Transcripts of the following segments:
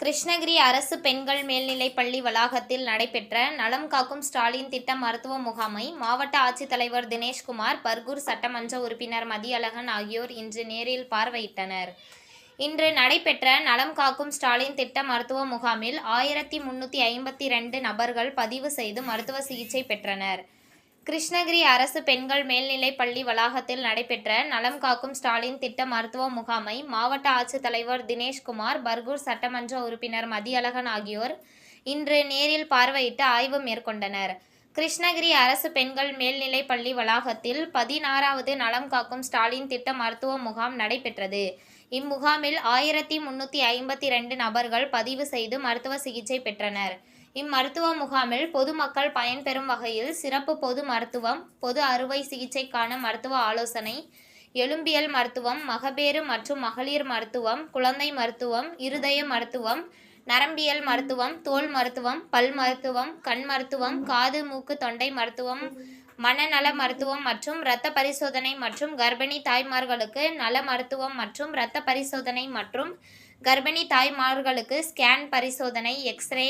கிருஷ்ணகிரி அரசு பெண்கள் மேல்நிலைப் பள்ளி வளாகத்தில் நடைபெற்ற நலம் காக்கும் ஸ்டாலின் திட்ட மருத்துவ முகாமை மாவட்ட ஆட்சித்தலைவர் தினேஷ்குமார் பர்கூர் சட்டமன்ற உறுப்பினர் மதியழகன் ஆகியோர் இன்று நேரில் பார்வையிட்டனர். இன்று நடைபெற்ற நலம் காக்கும் ஸ்டாலின் திட்ட மருத்துவ முகாமில் ஆயிரத்தி முன்னூற்றி ஐம்பத்தி ரெண்டு நபர்கள் பதிவு செய்து மருத்துவ சிகிச்சை பெற்றனர். கிருஷ்ணகிரி அரசு பெண்கள் மேல்நிலைப் பள்ளி வளாகத்தில் நடைபெற்ற நலம் காக்கும் ஸ்டாலின் திட்ட மருத்துவ முகாமை மாவட்ட ஆட்சித்தலைவர் தினேஷ்குமார் பர்கூர் சட்டமன்ற உறுப்பினர் மதியழகன் ஆகியோர் இன்று நேரில் பார்வையிட்டு ஆய்வு மேற்கொண்டனர். கிருஷ்ணகிரி அரசு பெண்கள் மேல்நிலைப் பள்ளி வளாகத்தில் பதினாறாவது நலம் காக்கும் ஸ்டாலின் திட்ட மருத்துவ முகாம் நடைபெற்றது. இம்முகாமில் ஆயிரத்தி முன்னூற்றி ஐம்பத்தி ரெண்டு நபர்கள் பதிவு செய்து மருத்துவ சிகிச்சை பெற்றனர். இம்மருத்துவ முகாமில் பொதுமக்கள் பயன்பெறும் வகையில் சிறப்பு பொது மருத்துவம் பொது அறுவை சிகிச்சைக்கான மருத்துவ ஆலோசனை எலும்பியல் மருத்துவம் மகப்பேறு மற்றும் மகளிர் மருத்துவம் குழந்தை மருத்துவம் இருதய மருத்துவம் நரம்பியல் மருத்துவம் தோல் மருத்துவம் பல் மருத்துவம் கண் மருத்துவம் காது மூக்கு தொண்டை மருத்துவம் மனநல மருத்துவம் மற்றும் இரத்த பரிசோதனை மற்றும் கர்ப்பிணி தாய்மார்களுக்கு நல மருத்துவம் மற்றும் இரத்த பரிசோதனை மற்றும் கர்ப்பிணி தாய்மார்களுக்கு ஸ்கேன் பரிசோதனை எக்ஸ்ரே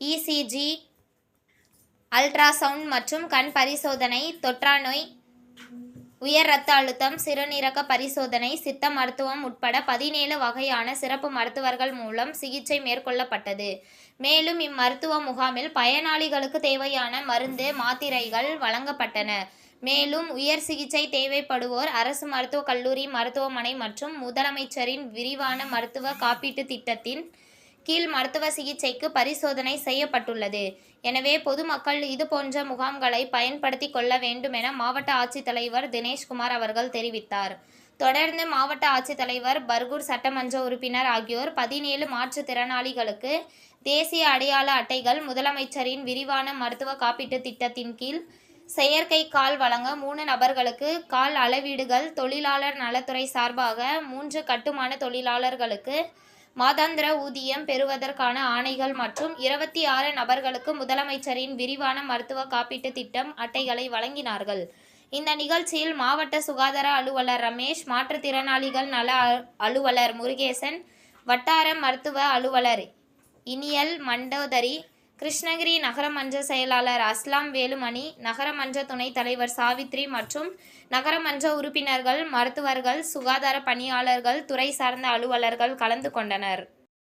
இசிஜி அல்ட்ராசவுண்ட் மற்றும் கண் பரிசோதனை தொற்றாநோய் உயர் இரத்த அழுத்தம் சிறுநீரக பரிசோதனை சித்த மருத்துவம் உட்பட பதினேழு வகையான சிறப்பு மருத்துவர்கள் மூலம் சிகிச்சை மேற்கொள்ளப்பட்டது. மேலும் இம்மருத்துவ முகாமில் பயனாளிகளுக்கு தேவையான மருந்து மாத்திரைகள் வழங்கப்பட்டன. மேலும் உயர் சிகிச்சை தேவைப்படுவோர் அரசு மருத்துவக் கல்லூரி மருத்துவமனை மற்றும் முதலமைச்சரின் விரிவான மருத்துவ காப்பீட்டு திட்டத்தின் கீழ் மருத்துவ சிகிச்சைக்கு பரிசோதனை செய்யப்பட்டுள்ளது. எனவே பொதுமக்கள் இதுபோன்ற முகாம்களை பயன்படுத்தி கொள்ள வேண்டும் என மாவட்ட ஆட்சித்தலைவர் தினேஷ்குமார் அவர்கள் தெரிவித்தார். தொடர்ந்து மாவட்ட ஆட்சித்தலைவர் பர்கூர் சட்டமன்ற உறுப்பினர் ஆகியோர் பதினேழு மாற்றுத்திறனாளிகளுக்கு தேசிய அடையாள அட்டைகள் முதலமைச்சரின் விரிவான மருத்துவ காப்பீட்டுத் திட்டத்தின் கீழ் செயற்கை கால் வழங்க மூணு நபர்களுக்கு கால் அளவீடுகள் தொழிலாளர் நலத்துறை சார்பாக மூன்று கட்டுமான தொழிலாளர்களுக்கு மாதாந்திர ஊதியம் பெறுவதற்கான ஆணைகள் மற்றும் இருபத்தி ஆறு நபர்களுக்கு முதலமைச்சரின் விரிவான மருத்துவ காப்பீட்டு திட்டம் அட்டைகளை வழங்கினார்கள். இந்த நிகழ்ச்சியில் மாவட்ட சுகாதார அலுவலர் ரமேஷ் மாற்றுத்திறனாளிகள் நல அலுவலர் முருகேசன் வட்டார மருத்துவ அலுவலர் இனியல் மண்டோதரி கிருஷ்ணகிரி நகரமன்ற செயலாளர் அஸ்லாம் வேலுமணி நகரமன்ற துணைத் தலைவர் சாவித்ரி மற்றும் நகரமன்ற உறுப்பினர்கள் மருத்துவர்கள் சுகாதார பணியாளர்கள் துறை சார்ந்த அலுவலர்கள் கலந்து கொண்டனர்.